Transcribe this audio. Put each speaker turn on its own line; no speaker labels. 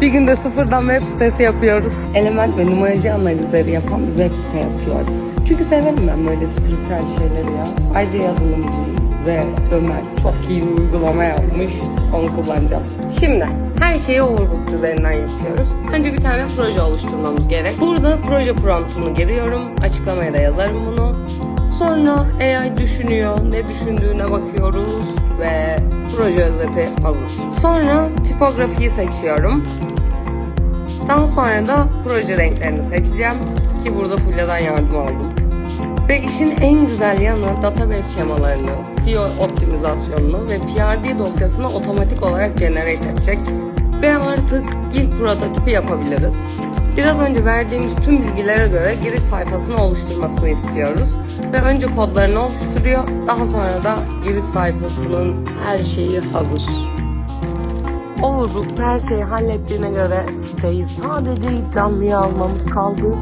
Bir günde sıfırdan web sitesi yapıyoruz. Element ve numaracı analizleri yapan bir web site yapıyorum. Çünkü severim ben böyle spiritüel şeyleri ya. Ayrıca yazılımcıyım ve Ömer çok iyi bir uygulama yapmış. Onu kullanacağım. Şimdi her şeyi Overbooked üzerinden yapıyoruz. Önce bir tane proje oluşturmamız gerek. Burada proje promptunu giriyorum. Açıklamaya da yazarım bunu. Sonra AI düşünüyor, ne düşündüğüne bakıyoruz ve proje özeti hazır. Sonra tipografiyi seçiyorum. Daha sonra da proje renklerini seçeceğim ki burada Fulya'dan yardım aldım. Ve işin en güzel yanı database şemalarını, SEO optimizasyonunu ve PRD dosyasını otomatik olarak generate edecek. Ve artık ilk prototipi yapabiliriz. Biraz önce verdiğimiz tüm bilgilere göre giriş sayfasını oluşturmasını istiyoruz. Ve önce kodlarını oluşturuyor, daha sonra da giriş sayfasının her şeyi hazır. Overbooked her şeyi hallettiğine göre siteyi sadece canlıya almamız kaldı.